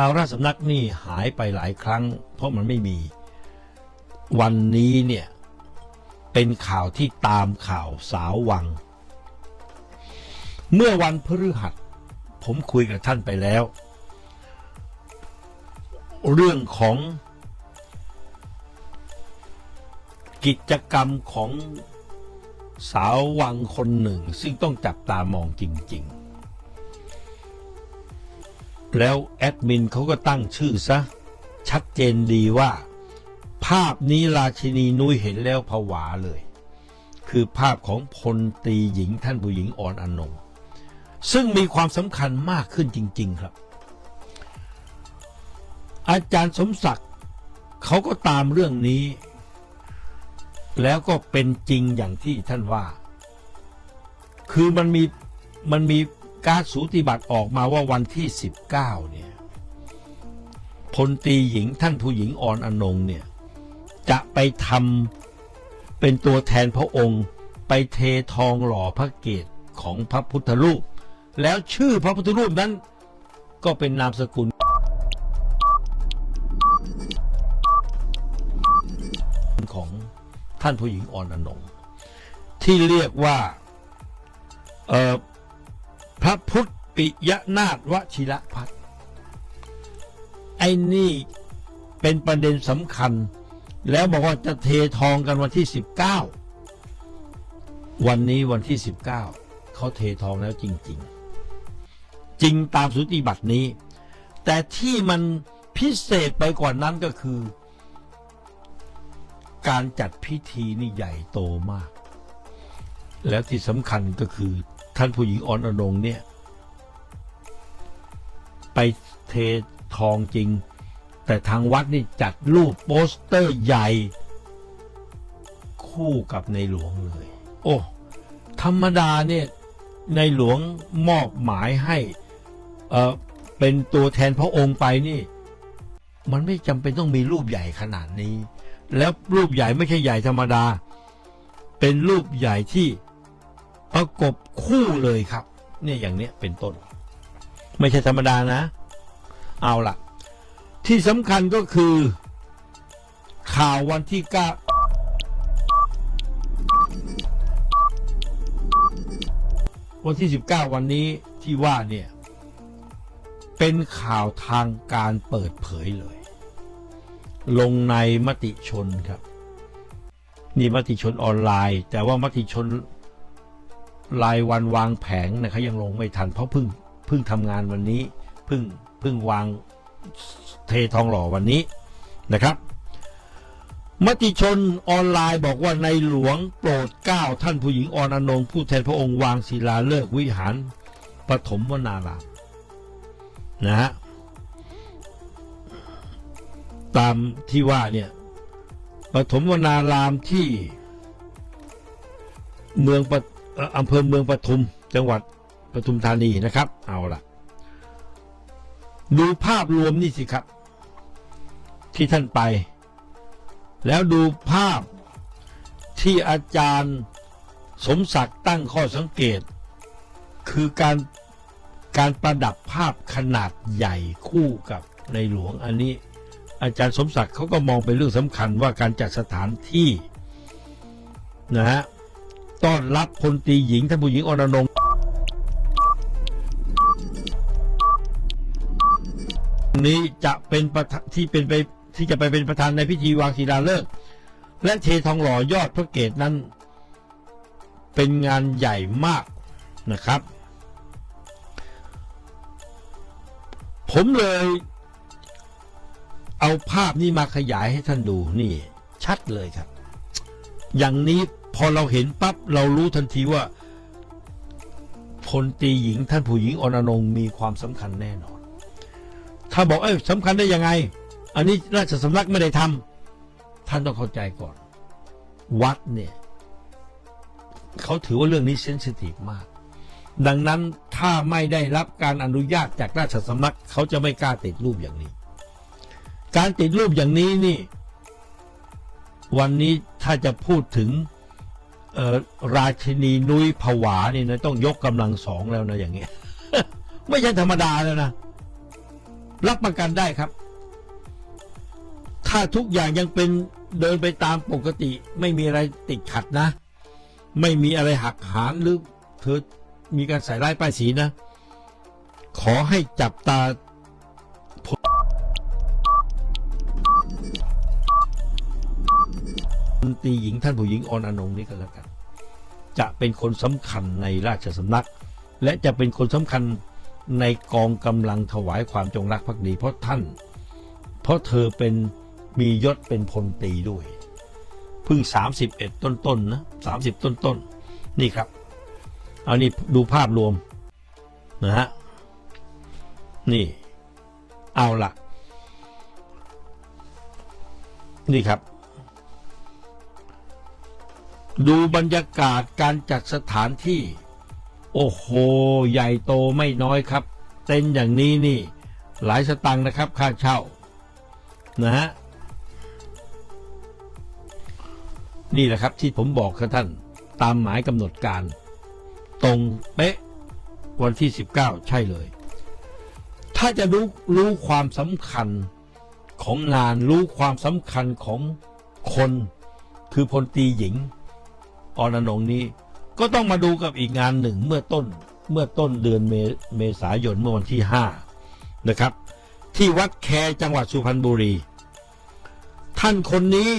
ข่าวราชสำนักนี่หายไปหลายครั้ง เพราะมันไม่มี วันนี้เนี่ย เป็นข่าวที่ตามข่าวสาววัง เมื่อวันพฤหัส ผมคุยกับท่านไปแล้ว เรื่องของกิจกรรมของสาววังคนหนึ่ง ซึ่งต้องจับตามองจริง ๆ แล้วแอดมินเขาก็ตั้งชื่อซะ ชัดเจนดีว่า ภาพนี้ราชินีนุ้ยเห็นแล้วผวาเลย คือภาพของพลตรีหญิงท่านผู้หญิงอ่อนอนงซึ่งมีความสำคัญมากขึ้นจริง ๆ ครับ อาจารย์สมศักดิ์เขาก็ตามเรื่องนี้ แล้วก็เป็นจริงอย่างที่ท่านว่า คือมันมีมันมี การสูติบัตรออกมาว่าวันที่ 19 เนี่ยพลตีหญิงท่านผู้หญิงอ่อนอนงเนี่ย จะไปทำเป็นตัวแทนพระองค์ ไปเททองหล่อพระเกศของพระพุทธรูป แล้วชื่อพระพุทธรูปนั้น ก็เป็นนามสกุลของท่านผู้หญิงอ่อนอนงที่เรียกว่าเออ พระพุทธปิยนาถวชิระพัฒไอ้นี่เป็นประเด็นสำคัญ แล้วบอกว่าจะเททองกันวันที่ 19 วันนี้วันที่ 19 เขาเททองแล้วจริง ๆ จริงตามสุติบัตรนี้ แต่ที่มันพิเศษไปกว่านั้นก็คือ การจัดพิธีนี่ใหญ่โตมาก แล้วที่สำคัญก็คือ ท่านผู้หญิงอ่อนอนงเนี่ย ไปเททองจริง แต่ทางวัดนี่จัดรูปโปสเตอร์ใหญ่ คู่กับในหลวงเลย โอ้ ธรรมดาเนี่ย ในหลวงมอบหมายให้ เออเป็นตัวแทนพระองค์ไปนี่ มันไม่จำเป็นต้องมีรูปใหญ่ขนาดนี้ แล้วรูปใหญ่ไม่ใช่ใหญ่ธรรมดา เป็นรูปใหญ่ที่ ประกบคู่เลยครับ เนี่ยอย่างเนี้ยเป็นต้น ไม่ใช่ธรรมดานะ เอาล่ะ ที่สำคัญก็คือ ข่าววันที่เก้าวันที่ 19 วันนี้ที่ว่าเนี่ย เป็นข่าวทางการเปิดเผยเลย ลงในมติชนครับ นี่มติชนออนไลน์ แต่ว่ามติชน รายวันวางแผงนะครับยังลงไม่ทันเพราะเพิ่งเพิ่งทำงานวันนี้เพิ่งเพิ่งวางเททองหล่อวันนี้นะครับ มติชนออนไลน์บอกว่าในหลวงโปรดเกล้าท่านผู้หญิงออนอนงผู้แทนพระองค์วางศิลาฤกษ์วิหารปฐมวนารามนะฮะตามที่ว่าเนี่ยปฐมวนารามที่เมืองปะเอำเภอเมืองปทุม จังหวัดปทุมธานีนะครับ เอาล่ะ ดูภาพรวมนี่สิครับ ที่ท่านไป แล้วดูภาพที่อาจารย์สมศักดิ์ตั้งข้อสังเกต คือการการประดับภาพขนาดใหญ่คู่กับในหลวงอันนี้ อาจารย์สมศักดิ์เขาก็มองเป็นเรื่องสำคัญว่าการจัดสถานที่นะฮะ ต้อนรับพลตรีหญิงท่านผู้หญิงอรนงนี้จะเป็นประธานที่เป็นไปที่จะไปเป็นประธานในพิธีวางศิลาฤกษ์และเททองหล่อยอดพระเกศนั้น เป็นงานใหญ่มากนะครับ ผมเลยเอาภาพนี้มาขยายให้ท่านดูนี่ ชัดเลยครับ อย่างนี้ พอเราเห็นปั๊บเรารู้ทันทีว่าพลตีหญิงท่านผู้หญิงอนอนงมีความสำคัญแน่นอน ถ้าบอกเอ้ยสำคัญได้ยังไง อันนี้ราชสำนักไม่ได้ทำท่านต้องเข้าใจก่อน วัดเนี่ยเขาถือว่าเรื่องนี้เซนซิทีฟมาก ดังนั้นถ้าไม่ได้รับการอนุญาตจากราชสำนักเขาจะไม่กล้าติดรูปอย่างนี้ การติดรูปอย่างนี้นี่ วันนี้ถ้าจะพูดถึง ราชินีนุ้ยผวานี่นะต้องยกกำลังสองแล้วนะอย่างเงี้ย ไม่ใช่ธรรมดาแล้วนะ รับประกันได้ครับ ถ้าทุกอย่างยังเป็นเดินไปตามปกติ ไม่มีอะไรติดขัดนะ ไม่มีอะไรหักหานหรือเธอมีการใส่ร้ายป้ายสีนะ ขอให้จับตา พลตรีหญิงท่านผู้หญิงออนอนงนี่ก็แล้วกัน จะเป็นคนสำคัญในราชสำนัก และจะเป็นคนสำคัญในกองกำลังถวายความจงรักภักดี เพราะท่าน เพราะเธอเป็นมียศเป็นพลตรีด้วยเพิ่ง31 ต้นๆนนะ30 ต้นๆนนี่ครับ เอานี่ดูภาพรวมนะฮะนี่ เอาละนี่ครับ ดูบรรยากาศการจัดสถานที่ โอ้โห ใหญ่โตไม่น้อยครับ เต็นอย่างนี้นี่ หลายสตังค์นะครับ ค่าเช่า นะฮะ นี่แหละครับที่ผมบอกกับท่าน ตามหมายกำหนดการ ตรงเป๊ะ วันที่ 19 ใช่เลย ถ้าจะรู้รู้ความสำคัญของงานรู้ความสำคัญของคนคือพลตีหญิง อรนงนี้ ก็ต้องมาดูกับอีกงานหนึ่งเมื่อต้นเมื่อต้นเดือนเมเมษายนเมื่อวันที่ 5 นะครับ ที่วัดแคจังหวัดสุพรรณบุรี ท่านคนนี้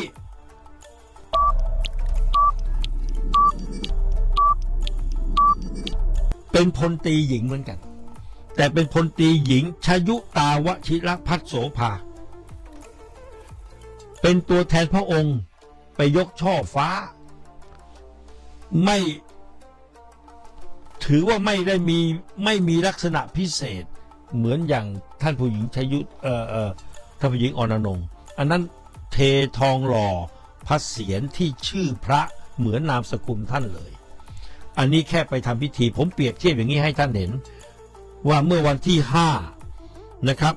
เป็นพลตีหญิงเหมือนกัน แต่เป็นพลตีหญิงชยุตาวชิรพัฒโสภา เป็นตัวแทนพระองค์ไปยกช่อฟ้า ไม่ถือว่าไม่ได้มีไม่มีลักษณะพิเศษ เหมือนอย่างท่านผู้หญิงชยุเอ่อเอ่อท่านผู้หญิงอรนงอันนั้นเททองหล่อพระเศียรที่ชื่อพระเหมือนนามสกุลท่านเลย อันนี้แค่ไปทำพิธี ผมเปรียบเทียบอย่างนี้ให้ท่านเห็น ว่าเมื่อวันที่ห้านะครับ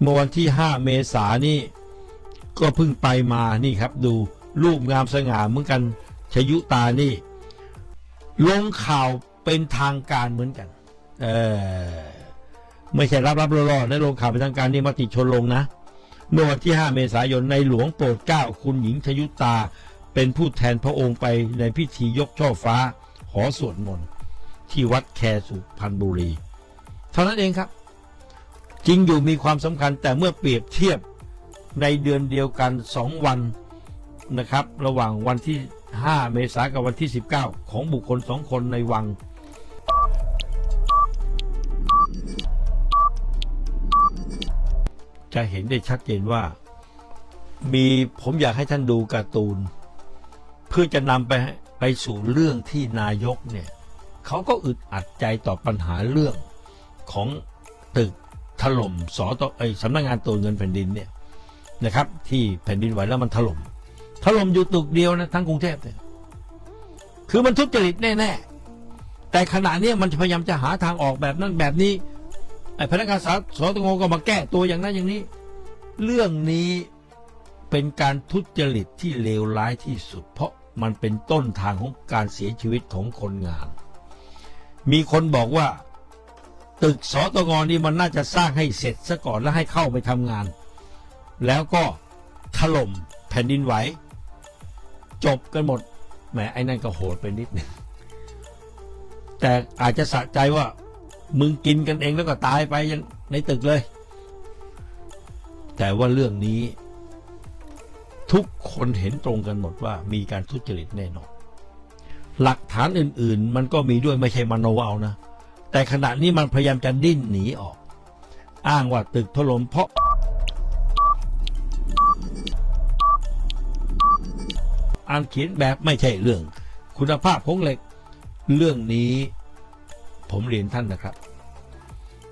เมื่อวันที่ห้าเมษายนนี่ก็เพิ่งไปมานี่ครับ ดูรูปงามสง่าเหมือนกัน ชยุตานี่ ลงข่าวเป็นทางการเหมือนกัน เออไม่ใช่รับรับรอๆนะลงข่าวเป็นทางการนี่มติชนลงนะเมื่อวันที่ 5 เมษายนในหลวงโปรดเกล้าคุณหญิงชยุตา เป็นผู้แทนพระองค์ไปในพิธียกช่อฟ้า หอสวดมนต์ที่วัดแคสุพรรณบุรี เท่านั้นเองครับ จริงอยู่มีความสำคัญแต่เมื่อเปรียบเทียบในเดือนเดียวกันสองวันนะครับ ระหว่างวันที่ 5 เมษายนกับวันที่ 19 ของบุคคลสองคนในวัง จะเห็นได้ชัดเจนว่า มีผมอยากให้ท่านดูการ์ตูน เพื่อจะนำไปไปสู่เรื่องที่นายกเนี่ยเขาก็อึดอัดใจต่อปัญหาเรื่องของตึกถล่มสอตไอสำนักงานตัวเงินแผ่นดินเนี่ยนะครับ ที่แผ่นดินไหวแล้วมันถล่ม ถล่มอยู่ตึกเดียวนะทั้งกรุงเทพเนี่ยคือมันทุจริตแน่ๆ แต่ขณะนี้มันพยายามจะหาทางออกแบบนั้นแบบนี้ไอ้พนักงานสาสตงก็มาแก้ตัวอย่างนั้นอย่างนี้ เรื่องนี้เป็นการทุจริตที่เลวร้ายที่สุด เพราะมันเป็นต้นทางของการเสียชีวิตของคนงาน มีคนบอกว่า ตึกสตงนี่มันน่าจะสร้างให้เสร็จซะก่อนแล้วให้เข้าไปทำงาน แล้วก็ถล่มแผ่นดินไหว จบกันหมดแหมไอ้นั่นก็โหดไปนิดหนึงแต่อาจจะสะใจว่า มึงกินกันเองแล้วก็ตายไปยังในตึกเลย แต่ว่าเรื่องนี้ ทุกคนเห็นตรงกันหมดว่า มีการทุจริตแน่นอนหลักฐานอื่น ๆ มันก็มีด้วยไม่ใช่มโนเอานะ แต่ขณะนี้มันพยายามจะดิ้นหนีออก อ้างว่าตึกถล่มเพราะ อ่านเขียนแบบไม่ใช่เรื่อง คุณภาพของเหล็ก เรื่องนี้ ผมเรียนท่านนะครับ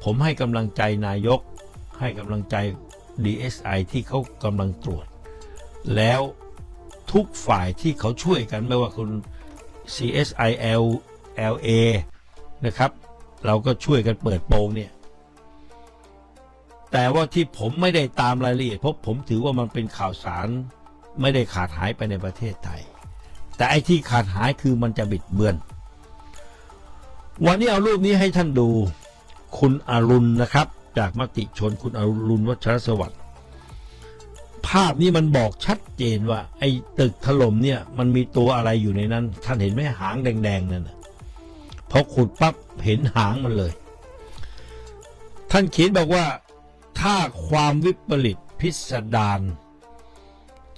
ผมให้กำลังใจนายก ให้กำลังใจ DSI ที่เขากำลังตรวจ แล้วทุกฝ่ายที่เขาช่วยกันไม่ว่าคุณ CSIL LA นะครับ เราก็ช่วยกันเปิดโปงเนี่ย แต่ว่าที่ผมไม่ได้ตามรายละเอียดเพราะผมถือว่ามันเป็นข่าวสาร ไม่ได้ขาดหายไปในประเทศไทย แต่ไอ้ที่ขาดหายคือมันจะบิดเบือน วันนี้เอารูปนี้ให้ท่านดูคุณอรุณนะครับ จากมติชนคุณอรุณวัชรสวัสดิ์ภาพนี้มันบอกชัดเจนว่า ไอ้ตึกถล่มเนี่ย มันมีตัวอะไรอยู่ในนั้น ท่านเห็นไหมหางแดงๆนั่นนะพอขุดปั๊บเห็นหางมันเลย ท่านเขียนบอกว่า ถ้าความวิปริตพิสดาร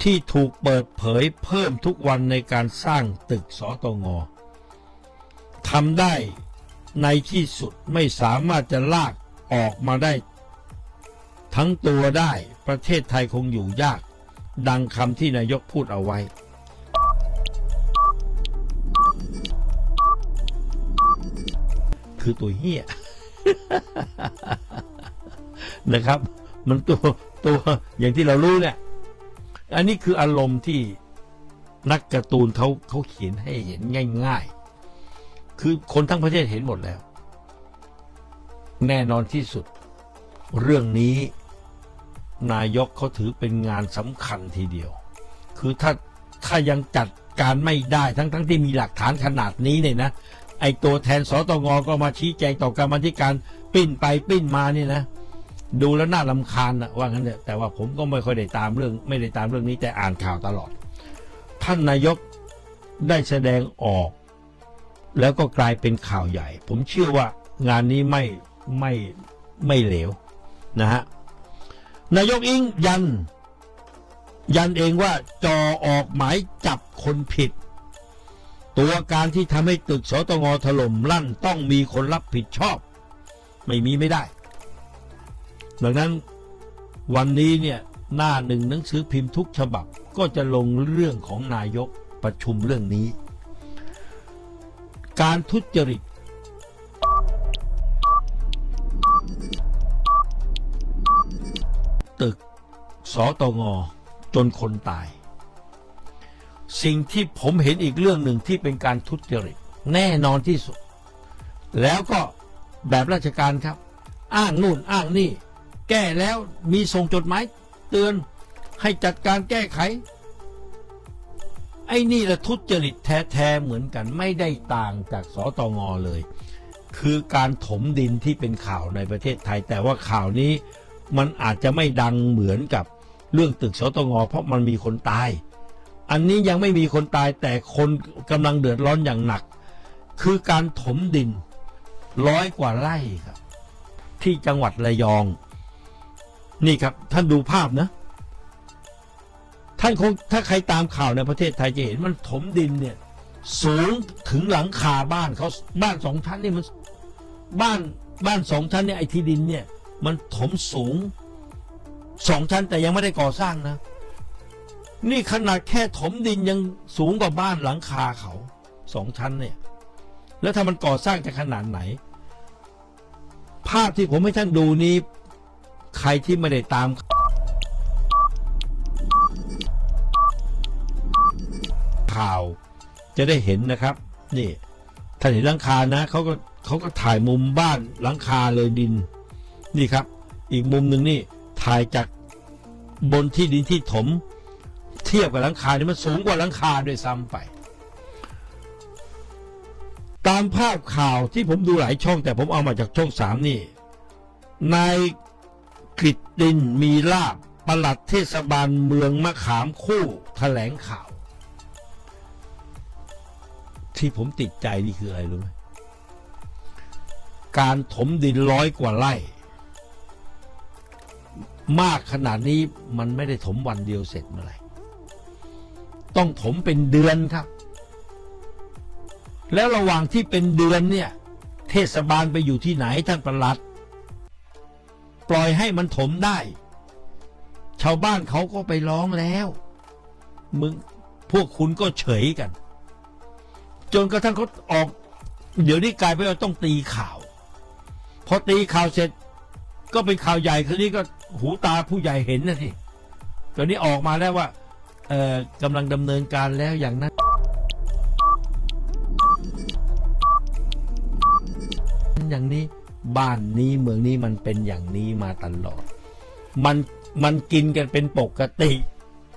ที่ถูกเปิดเผยเพิ่มทุกวันในการสร้างตึกสตงทำได้ในที่สุดไม่สามารถจะลากออกมาได้ ทั้งตัวได้ประเทศไทยคงอยู่ยาก ดังคำที่นายกพูดเอาไว้ คือตัวเฮียนะครับ มันตัวตัวอย่างที่เรารู้เนี่ย อันนี้คืออารมณ์ที่นักการ์ตูนเขาเขาเขียนให้เห็นง่าย ๆ คือคนทั้งประเทศเห็นหมดแล้ว แน่นอนที่สุด เรื่องนี้นายกเขาถือเป็นงานสำคัญทีเดียว คือถ้าถ้ายังจัดการไม่ได้ทั้งทั้งที่มีหลักฐานขนาดนี้เนี่ยนะ ไอตัวแทนสตงก็มาชี้แจงต่อกรรมธิการปิ้นไปปิ้นมาเนี่ยนะ ดูแล้วน่าลำคาญนะว่างั้นเถอะแต่ว่าผมก็ไม่ค่อยได้ตามเรื่อง ไม่ได้ตามเรื่องนี้แต่อ่านข่าวตลอด ท่านนายกได้แสดงออก แล้วก็กลายเป็นข่าวใหญ่ ผมเชื่อว่างานนี้ไม่ไม่ไม่เหลวนะฮะนายกอิงยัน ยันเองว่าจอออกหมายจับคนผิด ตัวการที่ทำให้ตึกสตงถล่มลั่นต้องมีคนรับผิดชอบ ไม่มีไม่ได้ ดังนั้นวันนี้เนี่ยหน้าหนึ่งหนังสือพิมพ์ทุกฉบับก็จะลงเรื่องของนายกประชุมเรื่องนี้ การทุจริต ตึกสตงจนคนตาย สิ่งที่ผมเห็นอีกเรื่องหนึ่งที่เป็นการทุจริต แน่นอนที่สุด แล้วก็แบบราชการครับ อ้างนู่นอ้างนี่ แก้แล้วมีส่งจดหมายเตือนให้จัดการแก้ไข ไอ้นี่ละทุจริตแท้ๆเหมือนกันไม่ได้ต่างจากสตงเลย คือการถมดินที่เป็นข่าวในประเทศไทย แต่ว่าข่าวนี้มันอาจจะไม่ดังเหมือนกับเรื่องตึกสตงเพราะมันมีคนตาย อันนี้ยังไม่มีคนตายแต่คนกำลังเดือดร้อนอย่างหนัก คือการถมดินร้อยกว่าไร่ครับ ที่จังหวัดระยอง นี่ครับ ท่านดูภาพนะ ท่านคงถ้าใครตามข่าวในประเทศไทยจะเห็นมันถมดินเนี่ย สูงถึงหลังคาบ้านเขาบ้านสองชั้นนี่มันบ้านบ้านสองชั้นเนี่ยไอ้ที่ดินเนี่ย มันถมสูงสองชั้นแต่ยังไม่ได้ก่อสร้างนะ นี่ขนาดแค่ถมดินยังสูงกว่าบ้านหลังคาเขาสองชั้นเนี่ย แล้วถ้ามันก่อสร้างจะขนาดไหน ภาพที่ผมให้ท่านดูนี้ ใครที่ไม่ได้ตาม ข่าวจะได้เห็นนะครับ นี่ท่านเห็นหลังคานะเขาก็เขาก็ถ่ายมุมบ้านหลังคาเลยดิน นี่ครับ อีกมุมหนึ่งนี่ถ่ายจากบนที่ดินที่ถม เทียบกับหลังคานี่มันสูงกว่าหลังคาด้วยซ้ำไป ตามภาพข่าวที่ผมดูหลายช่อง แต่ผมเอามาจากช่องสามนี่นาย กฤษดินมีลาบปลัดเทศบาลเมืองมะขามคู่แถลงข่าว ที่ผมติดใจนี่คืออะไรรู้ไหมการถมดินร้อยกว่าไร่ มากขนาดนี้มันไม่ได้ถมวันเดียวเสร็จเมื่อไหร่ต้องถมเป็นเดือนครับ แล้วระหว่างที่เป็นเดือนเนี่ย เทศบาลไปอยู่ที่ไหนท่านประหลัด ปล่อยให้มันถมได้ ชาวบ้านเขาก็ไปร้องแล้ว มึงพวกคุณก็เฉยกัน จนกระทั่งเขาออก เดี๋ยวนี้กลายไปนว่าต้องตีข่าว พอตีข่าวเสร็จ ก็เป็นข่าวใหญ่คืนนี้ก็หูตาผู้ใหญ่เห็นนะทีตอนนี้ออกมาแล้วว่าเอ่อกำลังดำเนินการแล้วอย่างนั้นอย่างนี้ บ้านนี้เมืองนี้มันเป็นอย่างนี้มาตลอด มันมันกินกันเป็นปกติ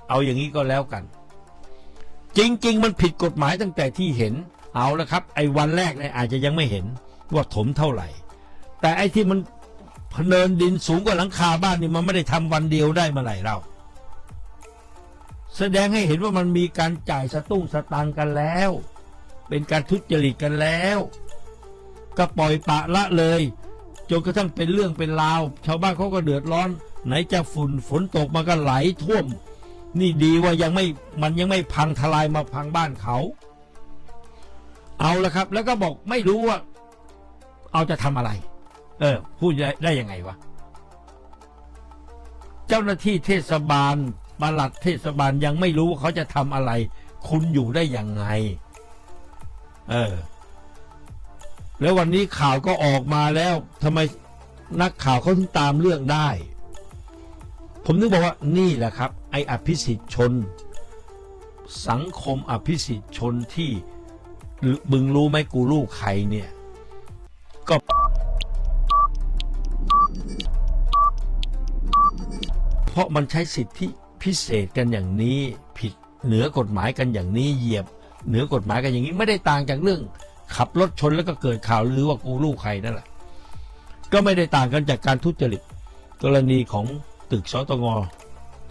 เอาอย่างนี้ก็แล้วกัน จริง ๆ มันผิดกฎหมายตั้งแต่ที่เห็น เอาละครับ ไอ้วันแรกเนี่ยอาจจะยังไม่เห็นว่าถมเท่าไหร่ แต่ไอ้ที่มันพเนินดินสูงกว่าหลังคาบ้านนี่มันไม่ได้ทำวันเดียวได้เมื่อไหร่เรา แสดงให้เห็นว่ามันมีการจ่ายสตุ้งสตางกันแล้ว เป็นการทุจริตกันแล้ว ก็ปล่อยปะละเลยจนกระทั่งเป็นเรื่องเป็นราว ชาวบ้านเขาก็เดือดร้อน ไหนจะฝุ่นฝนตกมาก็ไหลท่วม นี่ดีว่ายังไม่มันยังไม่พังทลายมาพังบ้านเขา เอาละครับ แล้วก็บอกไม่รู้ว่า เอาจะทำอะไร เออ พูดได้ได้ยังไงวะเจ้าหน้าที่เทศบาลปลัดเทศบาลยังไม่รู้ว่าเขาจะทำอะไร คุณอยู่ได้ยังไง เออ แล้ววันนี้ข่าวก็ออกมาแล้วทำไมนักข่าวเขาถึงตามเรื่องได้ ผมนึกบอกว่านี่แหละครับ ไออภิสิทธิชน สังคมอภิสิทธิชนที่บึงรู้ไหมกูลูกใครเนี่ย ก็เพราะมันใช้สิทธิพิเศษกันอย่างนี้ ผิดเหนือกฎหมายกันอย่างนี้เหยียบ เหนือกฎหมายกันอย่างนี้ไม่ได้ต่างจากเรื่อง ขับรถชนแล้วก็เกิดข่าวลือว่ากูลูกใครนั่นแหละก็ไม่ได้ต่างกันจากการทุจริต กรณีของตึกสตง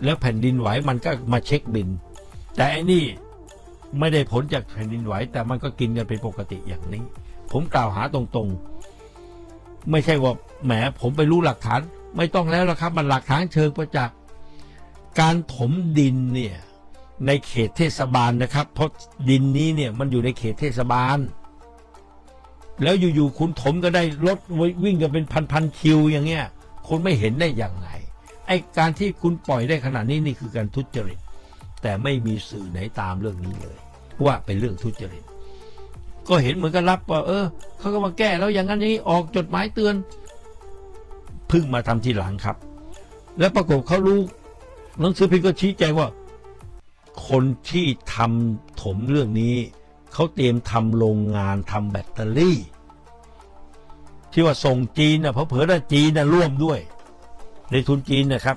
แล้วแผ่นดินไหวมันก็มาเช็คบิน แต่อันนี้ไม่ได้ผลจากแผ่นดินไหว แต่มันก็กินกันเป็นปกติอย่างนี้ ผมกล่าวหาตรงๆ ไม่ใช่ว่าแหมผมไปรู้หลักฐาน ไม่ต้องแล้วละครับ มันหลักฐานเชิงประจักษ์การถมดินเนี่ยในเขตเทศบาลนะครับ เพราะดินนี้เนี่ยมันอยู่ในเขตเทศบาล แล้วอยู่ๆคุณถมก็ได้รถวิ่งกันเป็นพันๆคิวอย่างเงี้ยคุณไม่เห็นได้ยังไงไอการที่คุณปล่อยได้ขนาดนี้นี่คือการทุจริต แต่ไม่มีสื่อไหนตามเรื่องนี้เลย ว่าเป็นเรื่องทุจริต ก็เห็นเหมือนกันรับว่า เออเขาก็มาแก้แล้วอย่างนั้นนี้ออกจดหมายเตือนพึ่งมาทำทีหลังครับ แล้วปรากฏเขารู้หนังสือพิมพ์ก็ชี้แจงว่า คนที่ทำถมเรื่องนี้เขาเตรียมทำโรงงานทำแบตเตอรี่ ที่ว่าส่งจีนนะเพราะเผลอๆจีนนะร่วมด้วย ในทุนจีนนะครับ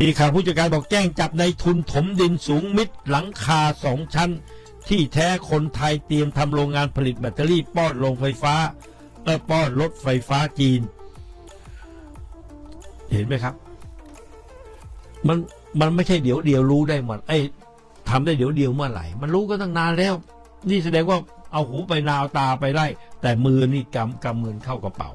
มีข่าวผู้จัดการบอกแจ้งจับในทุนถมดินสูงมิดหลังคาสองชั้น ที่แท้คนไทยเตรียมทำโรงงานผลิตแบตเตอรี่ป้อนโรงไฟฟ้าเออป้อนรถไฟฟ้าจีน เห็นไหมครับ มันมันไม่ใช่เดี๋ยวเดียวรู้ได้หมดไอ้ ทำได้เดี๋ยวเดียวเมื่อไหร่ มันรู้ก็ตั้งนานแล้ว นี่แสดงว่าเอาหูไปนาวตาไปได้แต่มือนี่กำกำเงินเข้ากระเป๋า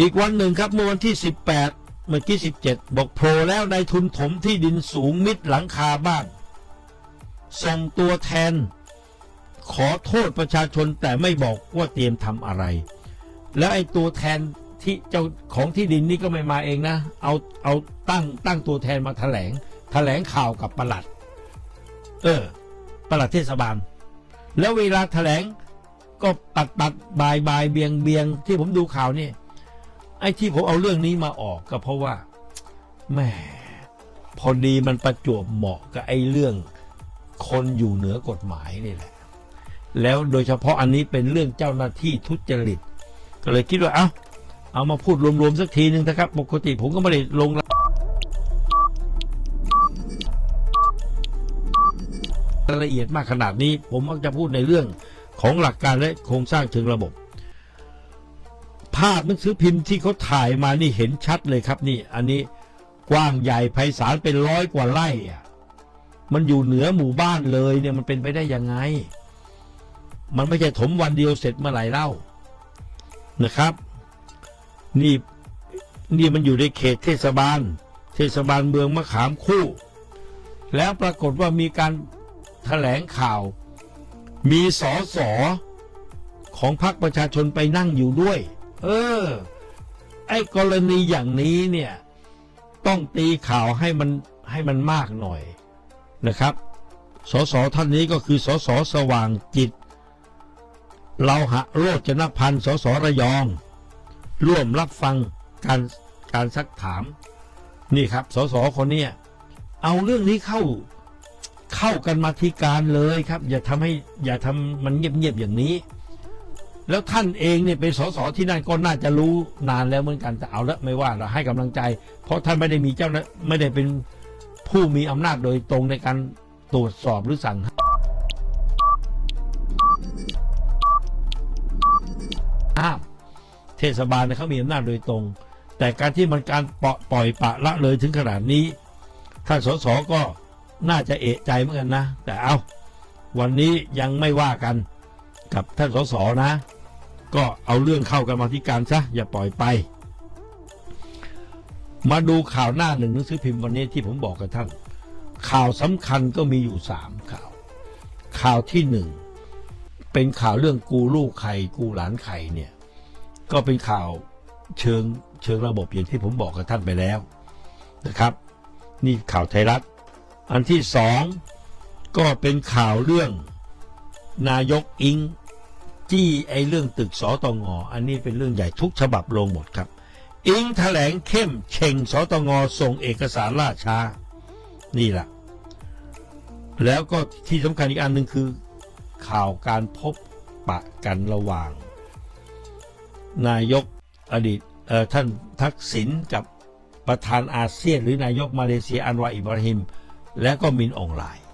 อีกวันหนึ่งครับเมื่อวันที่ 18 เมื่อกี้ 17 บอกโผล่แล้วในทุนถมที่ดินสูงมิดหลังคาบ้านส่งตัวแทน ขอโทษประชาชนแต่ไม่บอกว่าเตรียมทำอะไร แล้วไอ้ตัวแทนที่เจ้าของที่ดินนี่ก็ไม่มาเองนะ เอาเอาตั้งตั้งตัวแทนมาแถลง ถลงข่าวกับประหลัด เออประหลัดเทศบาล แล้วเวลาแถลงก็ปัดปัดบายบายเบียงเบียงที่ผมดูข่าวนี่ไอ้ที่ผมเอาเรื่องนี้มาออกก็เพราะว่าแหม่พอดีมันประจวบเหมาะกับไอ้เรื่องคนอยู่เหนือกฎหมายนี่แหละ แล้วโดยเฉพาะอันนี้เป็นเรื่องเจ้าหน้าที่ทุจริต ก็เลยคิดว่า เอ้า เอามาพูดรวมๆสักทีหนึ่งนะครับ ปกติผมก็ไม่ได้ลง รายละเอียดมากขนาดนี้ ผมมักจะพูดในเรื่องของหลักการและโครงสร้างเชิงระบบ ภาพหนังสือพิมพ์ที่เขาถ่ายมานี่เห็นชัดเลยครับนี่ อันนี้กว้างใหญ่ไพศาลเป็นร้อยกว่าไร่อะมันอยู่เหนือหมู่บ้านเลยเนี่ยมันเป็นไปได้ยังไง มันไม่ใช่ถมวันเดียวเสร็จเมื่อไหร่เล่านะครับ นี่นี่มันอยู่ในเขตเทศบาล เทศบาลเมืองมะขามคู่ แล้วปรากฏว่ามีการ แถลงข่าว มีสอสอของพรรคประชาชนไปนั่งอยู่ด้วย เออ ไอ้กรณีอย่างนี้เนี่ย ต้องตีข่าวให้มันให้มันมากหน่อยนะครับ สสท่านนี้ก็คือสสสว่างจิต เราหะโรจนพันธ์สสระยอง ร่วมรับฟังการการซักถาม นี่ครับ สสคนเนี้ยเอาเรื่องนี้เข้า เข้ากันมาธิการเลยครับ อย่าทำให้อย่าทำมันเงียบๆอย่างนี้ แล้วท่านเองเนี่ยเป็นสสที่นั่นก็น่าจะรู้นานแล้วเหมือนกันแต่เอาละไม่ว่าเราให้กำลังใจ เพราะท่านไม่ได้มีเจ้าไม่ได้เป็นผู้มีอำนาจโดยตรงในการตรวจสอบหรือสั่งห้เทศบาลเขามีอำนาจโดยตรง แต่การที่มันการปล่อยปะละเลยถึงขนาดนี้ท่านสสก็ น่าจะเอะใจเหมือนกันนะ แต่เอาวันนี้ยังไม่ว่ากันกับท่านสสนะ ก็เอาเรื่องเข้ากันมาธิการซะอย่าปล่อยไป มาดูข่าวหน้าหนึ่งหนังสือพิมพ์วันนี้ที่ผมบอกกับท่าน ข่าวสำคัญก็มีอยู่สามข่าว ข่าวที่หนึ่งเป็นข่าวเรื่องกูลูกใครกูหลานใครเนี่ย ก็เป็นข่าวเชิงเชิงระบบอย่างที่ผมบอกกับท่านไปแล้วนะครับ นี่ข่าวไทยรัฐ อันที่สองก็เป็นข่าวเรื่อง นายกอิงจี้ไอเรื่องตึกสอตงออันนี้เป็นเรื่องใหญ่ทุกฉบับลงหมดครับ อิงแถลงเข้มเชงสตงอส่งเอกสารล่าช้า นี่แหละแล้วก็ที่สำคัญอีกอันหนึ่งคือ ข่าวการพบปะกันระหว่าง นายกอดีตท่านทักษิณกับประธานอาเซียน หรือนายกมาเลเซียอันวาอิบราฮิม และก็มินอองไลน์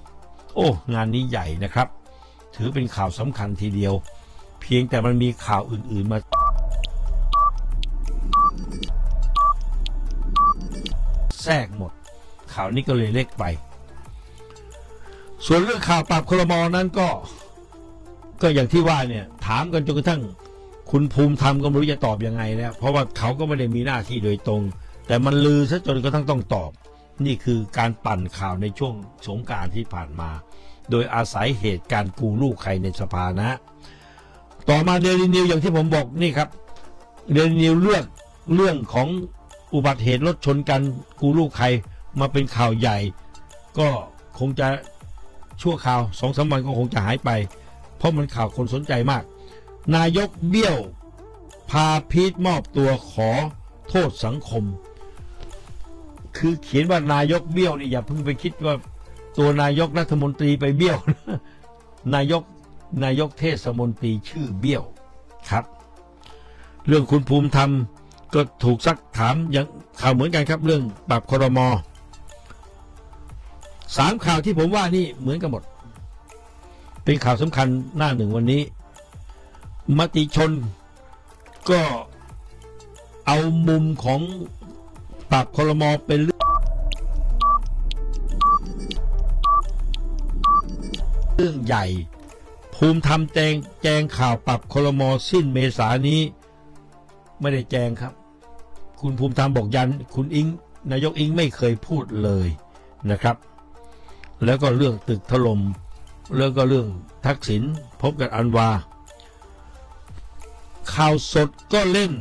โอ้ งานนี้ใหญ่นะครับ ถือเป็นข่าวสำคัญทีเดียว เพียงแต่มันมีข่าวอื่น ๆมาแทรกหมด ข่าวนี้ก็เลยเล็กไป ส่วนเรื่องข่าวปรับคลมอนั้นก็ ก็อย่างที่ว่าเนี่ย ถามกันจนกระทั่ง คุณภูมิธรรมก็ไม่รู้จะตอบยังไงแล้ว เพราะว่าเขาก็ไม่ได้มีหน้าที่โดยตรง แต่มันลือซะจนกระทั่งต้องตอบ นี่คือการปั่นข่าวในช่วงสงการที่ผ่านมา โดยอาศัยเหตุการณ์กูลูกใครในสภานะ ต่อมาเดลินิวอย่างที่ผมบอกนี่ครับเดลินิวเลือกเรื่องของอุบัติเหตุรถชนกันกูลูกใครมาเป็นข่าวใหญ่ ก็คงจะชั่วข่าวสองสามวันก็คงจะหายไป เพราะมันข่าวคนสนใจมาก นายกเบี้ยว พาพีทมอบตัวขอโทษสังคม คือเขียนว่านายกเบี้ยวนี่อย่าเพิ่งไปคิดว่าตัวนายกรัฐมนตรีไปเบี้ยว นายกนายกเทศมนตรีชื่อเบี้ยวครับ เรื่องคุณภูมิธรรมก็ถูกซักถามอย่างข่าวเหมือนกันครับ เรื่องปรับครมสามข่าวที่ผมว่านี่เหมือนกันหมด เป็นข่าวสำคัญหน้าหนึ่งวันนี้ มติชนก็เอามุมของ ปรับครมอเป็นเรื่องเรื่องใหญ่ ภูมิธรรมแจงแจงข่าวปรับครมอสิ้นเมษานนี้ ไม่ได้แจงครับ คุณภูมิธรรมบอกยัน คุณอิงนายกอิงไม่เคยพูดเลยนะครับ แล้วก็เรื่องตึกถลม่มแล้วก็เรื่องทักษิณพบกับอันวาข่าวสดก็เล่น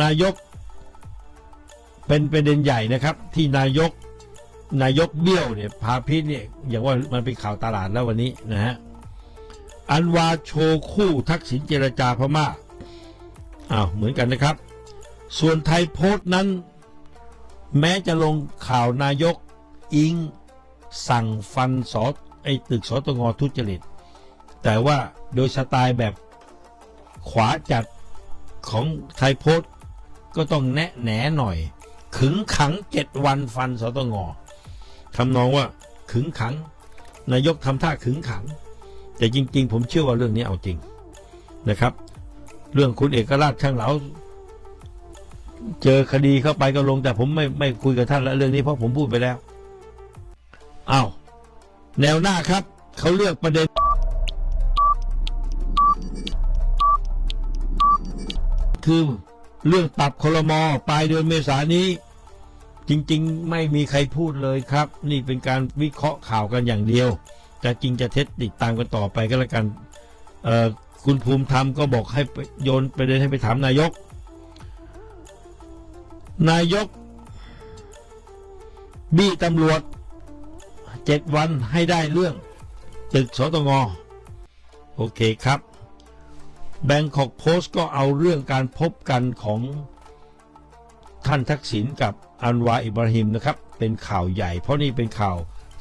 นายก เป็นประเด็นใหญ่นะครับ ที่นายกนายกเบี้ยวเนี่ยพาพิษเนี่ยอย่างว่ามันเป็นข่าวตลาดแล้ววันนี้นะฮะอันวาโชคู่ทักษิณเจรจาพม่าอ้าวเหมือนกันนะครับ ส่วนไทยโพสต์นั้น แม้จะลงข่าวนายกอิง สั่งฟันสอไอตึกสตงทุจริต แต่ว่าโดยสไตล์แบบขวาจัดของไทยโพสต์ก็ต้องแนะแหนหน่อย ขึงขังเจ็ดวันฟันสตงทำนองว่าขึงขัง นายกทำท่าขึงขัง แต่จริง ๆ ผมเชื่อว่าเรื่องนี้เอาจริงนะครับ เรื่องคุณเอกราชช่างเหลาเจอคดีเข้าไปก็ลง แต่ผมไม่ไม่คุยกับท่านแล้วเรื่องนี้เพราะผมพูดไปแล้วอ้าวแนวหน้าครับ เขาเลือกประเด็นคือ เรื่องปรับคลมอปลายเดือนเมษายนนี้ จริงๆ ไม่มีใครพูดเลยครับ นี่เป็นการวิเคราะห์ข่าวกันอย่างเดียวจะจริงจะเท็จติดตามกันต่อไปก็แล้วกันคุณภูมิธรรมก็บอกให้โยนไปเด็นให้ไปถามนายก นายก บี้ตำรวจเจ็ดวันให้ได้เรื่อง ตึกสตงโอเคครับ แบงคอกโพสต์ก็เอาเรื่องการพบกันของท่านทักษิณกับอันวาอิบราฮิมนะครับ เป็นข่าวใหญ่ เพราะนี่เป็นข่าว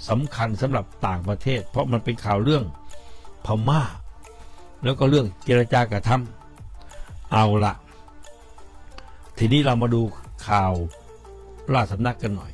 สำคัญสำหรับต่างประเทศ เพราะมันเป็นข่าวเรื่องพม่า แล้วก็เรื่องเจรจากระทำเอาละทีนี้เรามาดูข่าวราชสำนักกันหน่อย